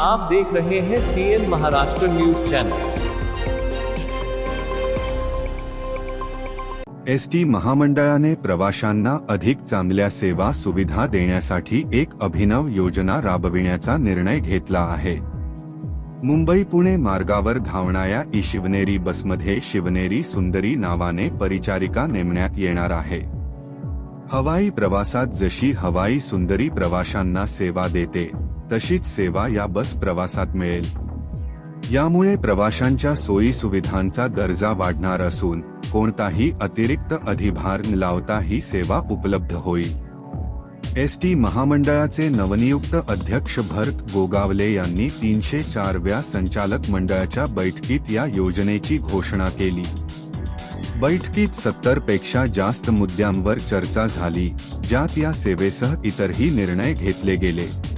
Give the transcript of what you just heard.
आप देख रहे हैं TN Maharashtra news channel S T महामंडळाने प्रवाशांना अधिक चांगल्या सेवा सुविधा देण्यासाठी एक अभिनव योजना राबविण्याचा निर्णय घेतला आहे मुंबई पुणे मार्गावर धावणाऱ्या ई शिवनेरी बसमध्ये शिवनेरी सुंदरी नावाने परिचारिका नेमण्यात येणार आहे हवाई प्रवासात जशी हवाई सुंदरी प्रवाशांना सेवा देते तशीच सेवा या बस प्रवासात मिळेल. यामुळे प्रवाशांच्या सोयी सुविधांचा दर्जा वाढणार असून कोणताही अतिरिक्त अधिभार न लावता ही सेवा उपलब्ध होईल. एस टी महामंडळाचे नवनियुक्त अध्यक्ष भरत गोगावले यांनी तीनशे चारव्या संचालक मंडळाच्या बैठकीत या योजनेची घोषणा केली. बैठकीत सत्तरपेक्षा जास्त मुद्द्यांवर चर्चा झाली ज्यात या सेवेसह इतरही निर्णय घेतले गेले.